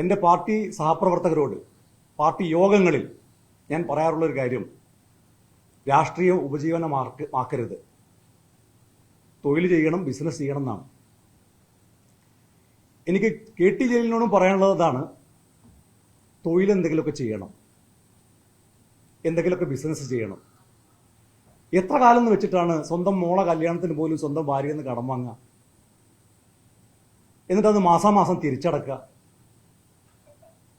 എന്റെ party സഹപ്രവർത്തകരോട് party യോഗങ്ങളിൽ ഞാൻ പറയാറുള്ളൊരു കാര്യം. രാഷ്ട്രീയം ആക്കരുത് തൊഴിൽ ചെയ്യണം ബിസിനസ് ചെയ്യണം എന്നാണ്. എനിക്ക് കെ ടി ജലീലിനോടും പറയാനുള്ളത് അതാണ് തൊഴിൽ എന്തെങ്കിലുമൊക്കെ ചെയ്യണം. എന്തെങ്കിലുമൊക്കെ ബിസിനസ് ചെയ്യണം. എത്ര കാലം എന്ന് വെച്ചിട്ടാണ് സ്വന്തം മോളെ കല്യാണത്തിന് പോലും സ്വന്തം ഭാര്യയിൽ നിന്ന് കടം വാങ്ങുക? എന്നിട്ട് അത് മാസാമാസം തിരിച്ചടക്കുക.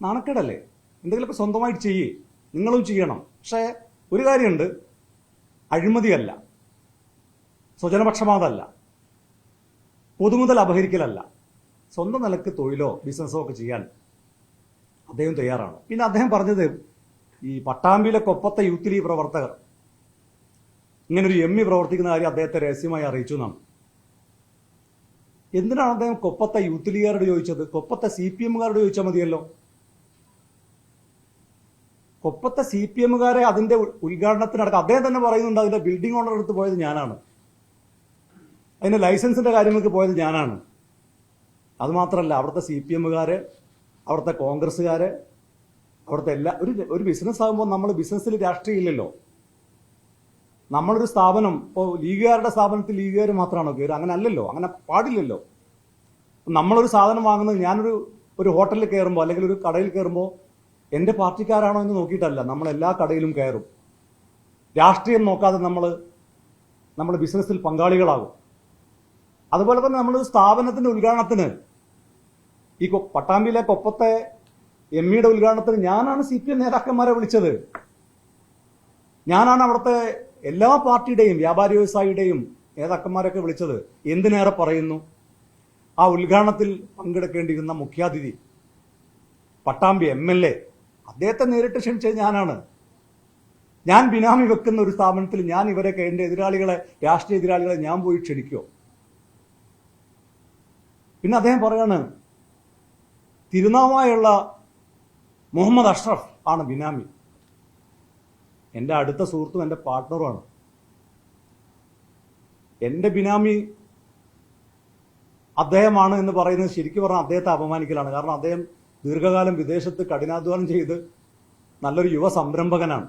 നാണക്കേടല്ലേ? എന്തെങ്കിലുമൊക്കെ സ്വന്തമായിട്ട് ചെയ്യേ. നിങ്ങളും ചെയ്യണം. പക്ഷേ ഒരു കാര്യമുണ്ട്. അഴിമതിയല്ല. സ്വജനപക്ഷപാതമല്ല പൊതുമുതൽ അപഹരിക്കലല്ല. സ്വന്തം നിലയ്ക്ക് തൊഴിലോ ബിസിനസ്സോ ഒക്കെ ചെയ്യാൻ അദ്ദേഹം തയ്യാറാണ്. പിന്നെ അദ്ദേഹം പറഞ്ഞത് ഈ പട്ടാമ്പിയിലെ കൊപ്പത്തെ യൂത്ത് ലീഗ് പ്രവർത്തകർ. ഇങ്ങനൊരു എം ഇ പ്രവർത്തിക്കുന്ന കാര്യം അദ്ദേഹത്തെ രഹസ്യമായി അറിയിച്ചു എന്നാണ്. എന്തിനാണ് അദ്ദേഹം കൊപ്പത്തെ യൂത്ത് ലീഗുകാരോട് ചോദിച്ചത്? കൊപ്പത്തെ സി പി എമ്മുകാരോട് ചോദിച്ചാൽ മതിയല്ലോ. കൊപ്പത്തെ സി പി എമ്മുകാരെ അതിന്റെ ഉദ്ഘാടനത്തിനടക്കം അദ്ദേഹം തന്നെ പറയുന്നുണ്ട് അതിന്റെ ബിൽഡിംഗ് ഓണർ എടുത്ത് പോയത് ഞാനാണ്. അതിന്റെ ലൈസൻസിന്റെ കാര്യങ്ങൾക്ക് പോയത് ഞാനാണ്. അതുമാത്രമല്ല അവിടുത്തെ സി പി എമ്മുകാര് അവിടുത്തെ കോൺഗ്രസ്സുകാര് അവിടുത്തെ എല്ലാ ഒരു ഒരു ബിസിനസ് ആകുമ്പോൾ നമ്മൾ ബിസിനസ്സിൽ രാഷ്ട്രീയം ഇല്ലല്ലോ നമ്മളൊരു സ്ഥാപനം ഇപ്പോൾ ലീഗുകാരുടെ സ്ഥാപനത്തിൽ ലീഗുകാർ മാത്രമാണോ കയറുക അങ്ങനെ അല്ലല്ലോ അങ്ങനെ പാടില്ലല്ലോ. നമ്മളൊരു സാധനം വാങ്ങുന്നത് ഞാനൊരു ഒരു ഹോട്ടലിൽ കയറുമ്പോൾ അല്ലെങ്കിൽ ഒരു കടയിൽ കയറുമ്പോൾ എന്റെ പാർട്ടിക്കാരാണോ എന്ന് നോക്കിയിട്ടല്ല. നമ്മൾ എല്ലാ കടയിലും കയറും. രാഷ്ട്രീയം നോക്കാതെ നമ്മൾ നമ്മൾ ബിസിനസ്സിൽ പങ്കാളികളാകും. അതുപോലെ തന്നെ നമ്മൾ സ്ഥാപനത്തിന്റെ ഉദ്ഘാടനത്തിന് ഈ പട്ടാമ്പിയിലെ കൊപ്പത്തെ എം ഇയുടെ ഉദ്ഘാടനത്തിന് ഞാനാണ് സി പി എം നേതാക്കന്മാരെ വിളിച്ചത്. ഞാനാണ് അവിടുത്തെ എല്ലാ പാർട്ടിയുടെയും വ്യാപാരി വ്യവസായിയുടെയും നേതാക്കന്മാരൊക്കെ വിളിച്ചത്. എന്തിനേറെ പറയുന്നു? ആ ഉദ്ഘാടനത്തിൽ പങ്കെടുക്കേണ്ടിയിരുന്ന മുഖ്യാതിഥി പട്ടാമ്പി എം എൽ എ. അദ്ദേഹത്തെ നേരിട്ട് ക്ഷണിച്ചത് ഞാനാണ്. ഞാൻ ബിനാമി വെക്കുന്ന ഒരു സ്ഥാപനത്തിൽ ഞാൻ ഇവരെ എന്റെ എതിരാളികളെ രാഷ്ട്രീയ എതിരാളികളെ ഞാൻ പോയി ക്ഷണിക്കുമോ പിന്നെ അദ്ദേഹം പറയാണ് തിരുനാവായുള്ള മുഹമ്മദ് അഷ്റഫ് ആണ് ബിനാമി. എന്റെ അടുത്ത സുഹൃത്തും എന്റെ പാർട്ട്ണറുമാണ് എന്റെ ബിനാമി അദ്ദേഹമാണ് എന്ന് പറയുന്നത് ശരിക്കും പറഞ്ഞാൽ അദ്ദേഹത്തെ അപമാനിക്കലാണ്. കാരണം അദ്ദേഹം ദീർഘകാലം വിദേശത്ത് കഠിനാധ്വാനം ചെയ്ത് നല്ലൊരു യുവ സംരംഭകനാണ്